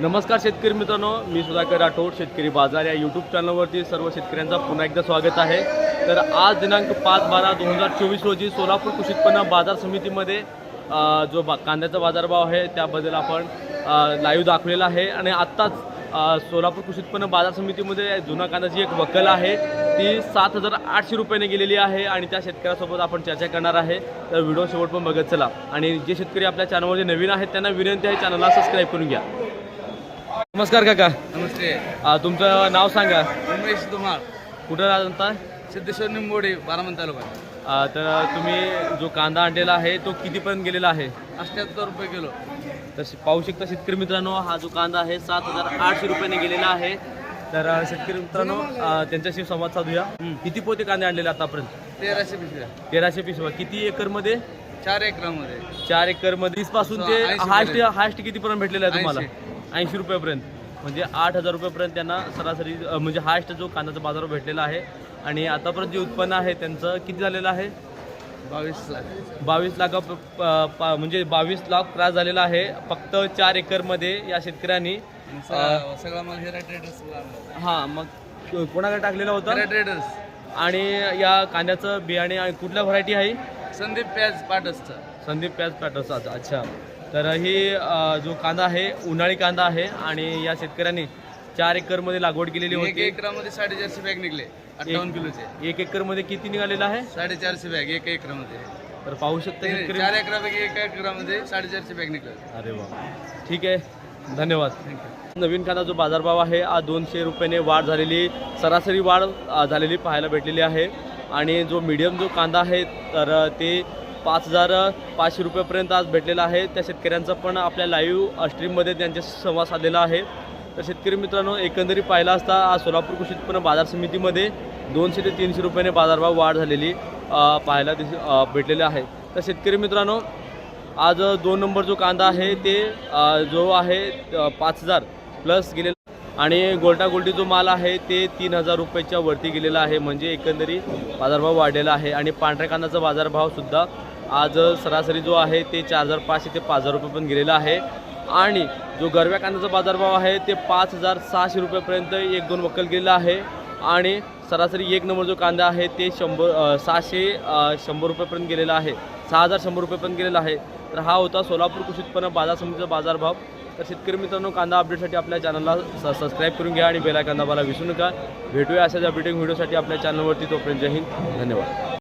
नमस्कार शेतकरी मित्रांनो मी सुधाकर राठोड शेतकरी बाजार या यूट्यूब चॅनलवरती सर्व शेतकऱ्यांचा पुन्हा एकदा स्वागत आहे. तर आज दिनांक पाच बारा दोन हजार चोवीस रोजी सोलापूर कृषी उत्पन्न बाजार समितीमध्ये जो बा कांद्याचा बाजारभाव आहे त्याबद्दल आपण लाईव्ह दाखवलेला आहे. आणि आत्ताच सोलापूर कृषी उत्पन्न बाजार समितीमध्ये जुना कांद्याची एक वकल आहे. ती सात हजार आठशे रुपयाने गेलेली आहे आणि त्या शेतकऱ्यासोबत आपण चर्चा करणार आहे. तर व्हिडिओ शेवट पण बघत चला. आणि जे शेतकरी आपल्या चॅनलमध्ये नवीन आहेत त्यांना विनंती आहे चॅनलला सबस्क्राईब करून घ्या. नमस्कार काका. नमस्ते. तुमचं नाव सांगा. उमेश धुमाळ कुठं राहता सिद्धेश्वर निंबोडी बारामती तालुका. तर तुम्ही जो कांदा आणलेला आहे तो कितीपर्यंत गेलेला आहे? अठ्ठ्याहत्तर रुपये किलो. तर शे- पाहू शकता शेतकरी मित्रांनो हा जो कांदा आहे सात हजार आठशे रुपयाने गेलेला आहे. तर अ, शेतकरी मित्रांनो अ, त्यांच्याशी संवाद साधूया. किती पोते कांदे आणलेले आतापर्यंत? तेराशे पिशव्या. तेराशे पिशवा किती एकरमध्ये? चार एकरामध्ये. चार एकरमध्ये तीसपासून ते ऐंशी हायस्ट पर्यंत. हायस्ट कितीपर्यंत भेटलेला आहे तुम्हाला? ऐंशी. रुपयापर्यंत. म्हणजे आठ हजार रुपयापर्यंत त्यांना सरासरी अ, म्हणजे हायस्ट जो कांद्याचा बाजार भेटलेला आहे. आणि आतापर्यंत जे उत्पन्न आहे त्यांचं किती झालेलं आहे? बावीस लाख. बावीस लाखा प- प- प- म्हणजे बावीस लाख त्रास झालेला आहे. फक्त चार एकरमध्ये या शेतकऱ्यांनी सगळा सगळा माल हिरा ट्रेडर्स हां मग कोणाकडे टाकलेलं हिरा होतं ट्रेडर्स आणि या कांद्याचं बियाणे आणि कुठल्या व्हरायटी आहे? संदीप प्याज पाटसचा. संदीप प्याज पॅटर्स अच्छा. तर ही अ, जो कांदा आहे उन्हाळी कांदा आहे आणि या शेतकऱ्यांनी चार एकरमध्ये लागवड केलेली एक होती. एकरामध्ये साडेचारशे बॅग निघले अठ्ठावन्न किलोचे. एक एकरमध्ये किती निघालेला आहे? साडेचारशे बॅग एक एकरामध्ये. तर पाहू शकता शेतकरी चार एकरापैकी एक एकरामध्ये साडेचारशे बॅग निघले. अरे वा. ठीक आहे. धन्यवाद. नवीन कांदा जो बाजारभाव आहे. आज दोनशे रुपयाने वाढ झालेली सरासरी वाढ अ, झालेली पाहायला भेटलेली आहे. आणि जो मीडियम जो कांदा आहे तर ते पाच हजार पाचशे रुपयापर्यंत आज भेटलेला आहे. त्या शेतकऱ्यांचा पण आपल्या लाईव्ह स्ट्रीममध्ये त्यांच्याशी संवाद साधलेला आहे. तर शेतकरी मित्रांनो एकंदरीत पाहिला असता आज सोलापूर कृषी उत्पन्न बाजार समितीमध्ये दोनशे ते तीनशे रुपयाने बाजारभाव वाढ झालेली पाहायला दिस भेटलेले आहे. तर शेतकरी मित्रांनो आज दोन नंबर जो कांदा आहे ते जो आहे पाच हजार प्लस गेलेला आणि गोल्टा गोल्टी जो माल आहे ते तीन हजार रुपयाच्या वरती गेलेला आहे. म्हणजे एकंदरीत बाजारभाव वाढलेला आहे आणि पांढऱ्या कांद्याचा बाजारभावसुद्धा आज सरासरी जो आहे ते चार हजार पाचशे ते पाच हजार रुपये पण गेलेला आहे. आणि जो गरव्या कांद्याचा बाजारभाव आहे ते पाच हजार सहाशे रुपयेपर्यंत एक दोन वक्कल गेलेला आहे. आणि सरासरी एक नंबर जो कांदा आहे ते शंभर सहाशे शंभर रुपयेपर्यंत गेलेला आहे. सहा हजार शंभर पण गेलेला आहे. तर हा होता सोलापूर कृषी उत्पन्न बाजार समितीचा बाजारभाव. तर शेतकरी मित्रांनो कांदा अपडेटसाठी आपल्या चॅनलला स सबस्क्राईब करून घ्या आणि बेला कांदा दाबायला विसरू नका. भेटूया अशाच अपडेटिंग व्हिडिओसाठी आपल्या चॅनलवरती तोपर्यंत जय हिंद. धन्यवाद.